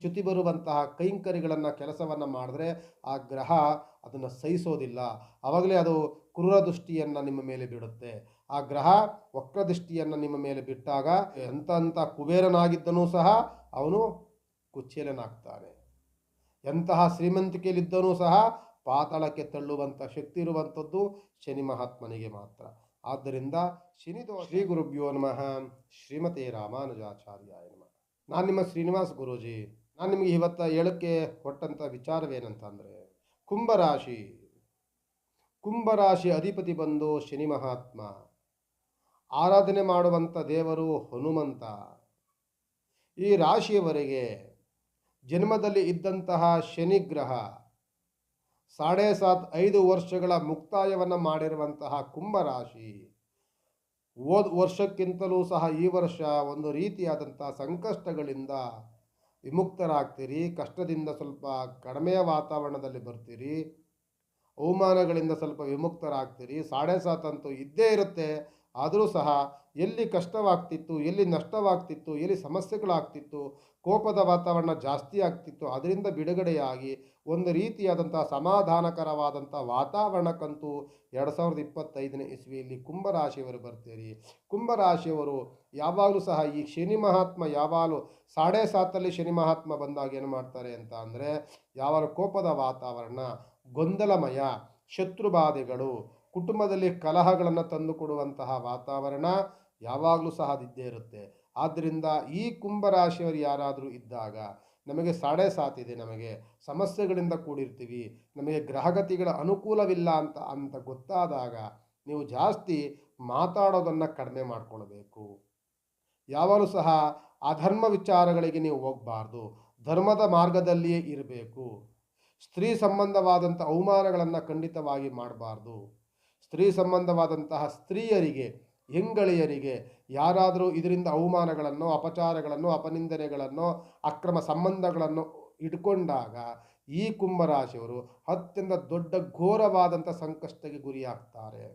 ಚ್ಯುತಿ ಬರುವಂತಹ ಕೈಂಕರಿಗಳನ್ನು ಕೆಲಸವನ್ನು ಮಾಡಿದ್ರೆ ಆ ಗ್ರಹ ಅದನ್ನು ಸಹಿಸೋದಿಲ್ಲ. ಆವಾಗಲೇ ಅದು ಕ್ರೂರ ದೃಷ್ಟಿಯನ್ನು ನಿಮ್ಮ ಮೇಲೆ ಬಿಡುತ್ತೆ. ಆ ಗ್ರಹ ವಕ್ರದೃಷ್ಟಿಯನ್ನು ನಿಮ್ಮ ಮೇಲೆ ಬಿಟ್ಟಾಗ ಎಂಥ ಅಂಥ ಕುಬೇರನಾಗಿದ್ದನೂ ಸಹ ಅವನು ಕುಚ್ಚೇಲನಾಗ್ತಾನೆ ಎಂತಹ ಶ್ರೀಮಂತಿಕೆಯಲ್ಲಿದ್ದನೂ ಸಹ ಪಾತಾಳಕ್ಕೆ ತಳ್ಳುವಂಥ ಶಕ್ತಿ ಇರುವಂಥದ್ದು ಶನಿ ಮಹಾತ್ಮನಿಗೆ ಮಾತ್ರ. ಆದ್ದರಿಂದ ಶನಿದೋ ಶ್ರೀ ಗುರುಭ್ಯೋ ನಮಃ. ಶ್ರೀಮತಿ ರಾಮಾನುಜಾಚಾರ್ಯ ನಮಃ. ನಾನು ನಿಮ್ಮ ಶ್ರೀನಿವಾಸ್ ಗುರೂಜಿ. ನಾನು ನಿಮಗೆ ಇವತ್ತು ಹೇಳಕ್ಕೆ ಕೊಟ್ಟಂಥ ವಿಚಾರವೇನಂತ ಅಂದರೆ ಕುಂಭರಾಶಿ. ಕುಂಭರಾಶಿ ಅಧಿಪತಿ ಬಂದು ಶನಿ ಮಹಾತ್ಮ. ಆರಾಧನೆ ಮಾಡುವಂಥ ದೇವರು ಹನುಮಂತ. ಈ ರಾಶಿಯವರೆಗೆ ಜನ್ಮದಲ್ಲಿ ಇದ್ದಂತಹ ಶನಿಗ್ರಹ ಸಾಡೆ ಸಾತ್ ಐದು ವರ್ಷಗಳ ಮುಕ್ತಾಯವನ್ನು ಮಾಡಿರುವಂತಹ ಕುಂಭರಾಶಿ, ಹೋದ ವರ್ಷಕ್ಕಿಂತಲೂ ಸಹ ಈ ವರ್ಷ ಒಂದು ರೀತಿಯಾದಂಥ ಸಂಕಷ್ಟಗಳಿಂದ ವಿಮುಕ್ತರಾಗ್ತೀರಿ ಕಷ್ಟದಿಂದ ಸ್ವಲ್ಪ ಕಡಿಮೆಯ ವಾತಾವರಣದಲ್ಲಿ ಬರ್ತೀರಿ ಅವಮಾನಗಳಿಂದ ಸ್ವಲ್ಪ ವಿಮುಕ್ತರಾಗ್ತೀರಿ ಸಾಡೆ ಸಾತಂತೂ ಇದ್ದೇ ಇರುತ್ತೆ. ಆದರೂ ಸಹ ಎಲ್ಲಿ ಕಷ್ಟವಾಗ್ತಿತ್ತು, ಎಲ್ಲಿ ನಷ್ಟವಾಗ್ತಿತ್ತು, ಎಲ್ಲಿ ಸಮಸ್ಯೆಗಳಾಗ್ತಿತ್ತು, ಕೋಪದ ವಾತಾವರಣ ಜಾಸ್ತಿ ಆಗ್ತಿತ್ತು, ಅದರಿಂದ ಬಿಡುಗಡೆಯಾಗಿ ಒಂದು ರೀತಿಯಾದಂಥ ಸಮಾಧಾನಕರವಾದಂಥ ವಾತಾವರಣಕ್ಕಂತೂ ಎರಡು ಸಾವಿರದ ಇಪ್ಪತ್ತೈದನೇ ಇಸ್ವಿಯಲ್ಲಿ ಕುಂಭರಾಶಿಯವರು ಬರ್ತೀರಿ. ಕುಂಭರಾಶಿಯವರು ಯಾವಾಗಲೂ ಸಹ ಈ ಶನಿ ಮಹಾತ್ಮ ಯಾವಾಗಲೂ ಸಾಡೆ ಸಾತಲ್ಲಿ ಶನಿ ಮಹಾತ್ಮ ಬಂದಾಗ ಏನು ಮಾಡ್ತಾರೆ ಅಂತ ಅಂದರೆ ಯಾವಾಗಲೂ ಕೋಪದ ವಾತಾವರಣ ಗೊಂದಲಮಯ, ಶತ್ರುಬಾಧೆಗಳು ಕುಟುಂಬದಲ್ಲಿ ಕಲಹಗಳನ್ನು ತಂದುಕೊಡುವಂತಹ ವಾತಾವರಣ ಯಾವಾಗಲೂ ಸಹ ಅದಿದ್ದೇ ಇರುತ್ತೆ. ಆದ್ದರಿಂದ ಈ ಕುಂಭರಾಶಿಯವರು ಯಾರಾದರೂ ಇದ್ದಾಗ ನಮಗೆ ಸಾಡೆ ಸಾತಿದೆ ನಮಗೆ. ಸಮಸ್ಯೆಗಳಿಂದ ಕೂಡಿರ್ತೀವಿ. ನಮಗೆ ಗ್ರಹಗತಿಗಳ ಅನುಕೂಲವಿಲ್ಲ ಅಂತ ಅಂತ ಗೊತ್ತಾದಾಗ ನೀವು ಜಾಸ್ತಿ ಮಾತಾಡೋದನ್ನು ಕಡಿಮೆ ಮಾಡಿಕೊಳ್ಬೇಕು. ಯಾವಾಗಲೂ ಸಹ ಅಧರ್ಮ ವಿಚಾರಗಳಿಗೆ ನೀವು ಹೋಗಬಾರ್ದು. ಧರ್ಮದ ಮಾರ್ಗದಲ್ಲಿಯೇ ಇರಬೇಕು. ಸ್ತ್ರೀ ಸಂಬಂಧವಾದಂಥ ಅವಮಾನಗಳನ್ನು ಖಂಡಿತವಾಗಿ ಮಾಡಬಾರ್ದು. ಸ್ತ್ರೀ ಸಂಬಂಧವಾದಂತಹ ಸ್ತ್ರೀಯರಿಗೆ, ಹೆಂಗಳಿಯರಿಗೆ, ಯಾರಾದರೂ ಇದರಿಂದ ಅವಮಾನಗಳನ್ನು, ಅಪಚಾರಗಳನ್ನು, ಅಪನಿಂದನೆಗಳನ್ನು, ಅಕ್ರಮ ಸಂಬಂಧಗಳನ್ನು ಇಟ್ಕೊಂಡಾಗ ಈ ಕುಂಭರಾಶಿಯವರು ಅತ್ಯಂತ ದೊಡ್ಡ ಘೋರವಾದಂಥ ಸಂಕಷ್ಟಕ್ಕೆ ಗುರಿಯಾಗ್ತಾರೆ.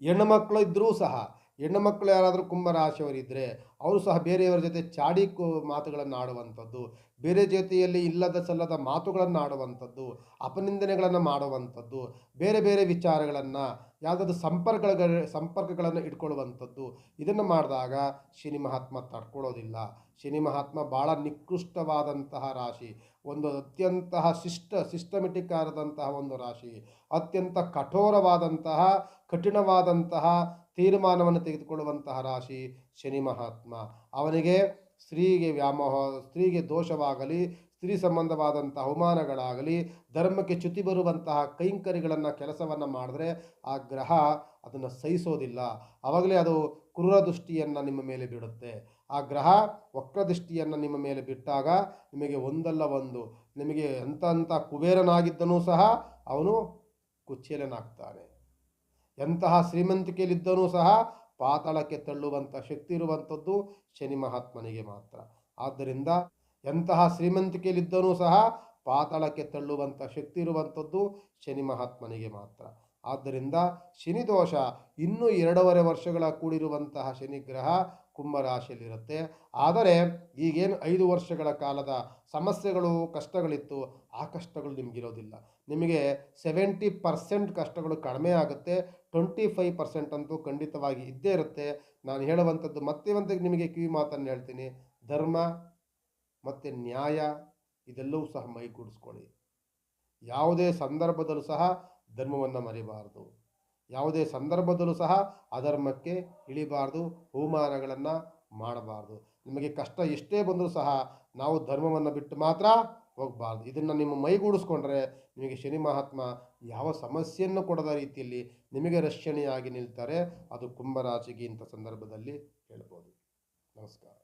ಹೆಣ್ಣುಮಕ್ಕಳು ಇದ್ದರೂ ಸಹ, ಹೆಣ್ಣು ಮಕ್ಕಳು ಯಾರಾದರೂ ಕುಂಭರಾಶಿಯವರಿದ್ದರೆ ಅವರು ಸಹ ಬೇರೆಯವರ ಜೊತೆ ಚಾಡಿ ಮಾತುಗಳನ್ನು ಆಡುವಂಥದ್ದು ಬೇರೆ ಜೊತೆಯಲ್ಲಿ ಇಲ್ಲದ ಸಲ್ಲದ ಮಾತುಗಳನ್ನು ಆಡುವಂಥದ್ದು, ಅಪನಿಂದನೆಗಳನ್ನು ಮಾಡುವಂಥದ್ದು, ಬೇರೆ ಬೇರೆ ವಿಚಾರಗಳನ್ನು, ಯಾವುದಾದ್ರು ಸಂಪರ್ಕಗಳ, ಸಂಪರ್ಕಗಳನ್ನು ಇಟ್ಕೊಳ್ಳುವಂಥದ್ದು, ಇದನ್ನು ಮಾಡಿದಾಗ ಶನಿ ಮಹಾತ್ಮ ತಡ್ಕೊಳ್ಳೋದಿಲ್ಲ. ಶನಿ ಮಹಾತ್ಮ ಭಾಳ ನಿಕೃಷ್ಟವಾದಂತಹ ರಾಶಿ, ಒಂದು ಅತ್ಯಂತ ಶಿಷ್ಟ ಸಿಸ್ಟಮೆಟಿಕ್ ಆದಂತಹ ಒಂದು ರಾಶಿ, ಅತ್ಯಂತ ಕಠೋರವಾದಂತಹ, ಕಠಿಣವಾದಂತಹ ತೀರ್ಮಾನವನ್ನು ತೆಗೆದುಕೊಳ್ಳುವಂತಹ ರಾಶಿ ಶನಿ ಮಹಾತ್ಮ. ಅವನಿಗೆ ಸ್ತ್ರೀಗೆ ವ್ಯಾಮೋಹ, ಸ್ತ್ರೀಗೆ ದೋಷವಾಗಲಿ, ಸ್ತ್ರೀ ಸಂಬಂಧವಾದಂಥ ಅವಮಾನಗಳಾಗಲಿ, ಧರ್ಮಕ್ಕೆ ಚ್ಯುತಿ ಬರುವಂತಹ ಕೈಂಕರಿಗಳನ್ನು ಕೆಲಸವನ್ನು ಮಾಡಿದ್ರೆ ಆ ಗ್ರಹ ಅದನ್ನು ಸಹಿಸೋದಿಲ್ಲ. ಆವಾಗಲೇ ಅದು ಕ್ರೂರ ದೃಷ್ಟಿಯನ್ನು ನಿಮ್ಮ ಮೇಲೆ ಬಿಡುತ್ತೆ. ಆ ಗ್ರಹ ವಕ್ರದೃಷ್ಟಿಯನ್ನು ನಿಮ್ಮ ಮೇಲೆ ಬಿಟ್ಟಾಗ ನಿಮಗೆ ಒಂದಲ್ಲ ಒಂದು. ನಿಮಗೆ ಎಂಥ ಅಂಥ ಕುಬೇರನಾಗಿದ್ದನೂ ಸಹ ಅವನು ಕುಚೇಲನಾಗ್ತಾನೆ. ಎಂತಹ ಶ್ರೀಮಂತಿಕೆಯಲ್ಲಿದ್ದನೂ ಸಹ ಪಾತಾಳಕ್ಕೆ ತಳ್ಳುವಂಥ ಶಕ್ತಿ ಇರುವಂಥದ್ದು ಶನಿ ಮಹಾತ್ಮನಿಗೆ ಮಾತ್ರ. ಆದ್ದರಿಂದ ಎಂತಹ ಶ್ರೀಮಂತಿಕೆಯಲ್ಲಿದ್ದರೂ ಸಹ ಪಾತಾಳಕ್ಕೆ ತಳ್ಳುವಂಥ ಶಕ್ತಿ ಇರುವಂಥದ್ದು ಶನಿ ಮಹಾತ್ಮನಿಗೆ ಮಾತ್ರ. ಆದ್ದರಿಂದ ಶನಿ ದೋಷ ಇನ್ನೂ ಎರಡೂವರೆ ವರ್ಷಗಳ ಕೂಡಿರುವಂತಹ ಶನಿಗ್ರಹ ಕುಂಭರಾಶಿಯಲ್ಲಿರುತ್ತೆ. ಆದರೆ ಈಗೇನು ಐದು ವರ್ಷಗಳ ಕಾಲದ ಸಮಸ್ಯೆಗಳು, ಕಷ್ಟಗಳಿತ್ತು, ಆ ಕಷ್ಟಗಳು ನಿಮಗಿರೋದಿಲ್ಲ. ನಿಮಗೆ ಸೆವೆಂಟಿ ಪರ್ಸೆಂಟ್ ಕಷ್ಟಗಳು ಕಡಿಮೆ ಆಗುತ್ತೆ. ಟ್ವೆಂಟಿ ಫೈವ್ ಪರ್ಸೆಂಟ್ ಅಂತೂ ಖಂಡಿತವಾಗಿ ಇದ್ದೇ ಇರುತ್ತೆ. ನಾನು ಹೇಳುವಂಥದ್ದು ಮತ್ತೆ ಒಂದು ನಿಮಗೆ ಕಿವಿ ಮಾತನ್ನು ಹೇಳ್ತೀನಿ. ಧರ್ಮ ಮತ್ತು ನ್ಯಾಯ ಇದೆಲ್ಲವೂ ಸಹ ಮೈಗೂಡಿಸ್ಕೊಳ್ಳಿ ಯಾವುದೇ ಸಂದರ್ಭದಲ್ಲೂ ಸಹ ಧರ್ಮವನ್ನು ಮರಿಬಾರ್ದು. ಯಾವುದೇ ಸಂದರ್ಭದಲ್ಲೂ ಸಹ ಅಧರ್ಮಕ್ಕೆ ಇಳಿಬಾರ್ದು ಹೂಮಾನಗಳನ್ನು ಮಾಡಬಾರ್ದು. ನಿಮಗೆ ಕಷ್ಟ ಎಷ್ಟೇ ಬಂದರೂ ಸಹ ನಾವು ಧರ್ಮವನ್ನು ಬಿಟ್ಟು ಮಾತ್ರ ಹೋಗಬಾರ್ದು. ಇದನ್ನು ನಿಮ್ಮ ಮೈಗೂಡಿಸ್ಕೊಂಡ್ರೆ ನಿಮಗೆ ಶನಿ ಮಹಾತ್ಮ ಯಾವ ಸಮಸ್ಯೆಯನ್ನು ಕೊಡದ ರೀತಿಯಲ್ಲಿ ನಿಮಗೆ ರಕ್ಷಣೆಯಾಗಿ ನಿಲ್ತಾರೆ, ಅದು ಕುಂಭರಾಶಿಗೆ ಇಂಥ ಸಂದರ್ಭದಲ್ಲಿ ಹೇಳ್ಬೋದು. ನಮಸ್ಕಾರ.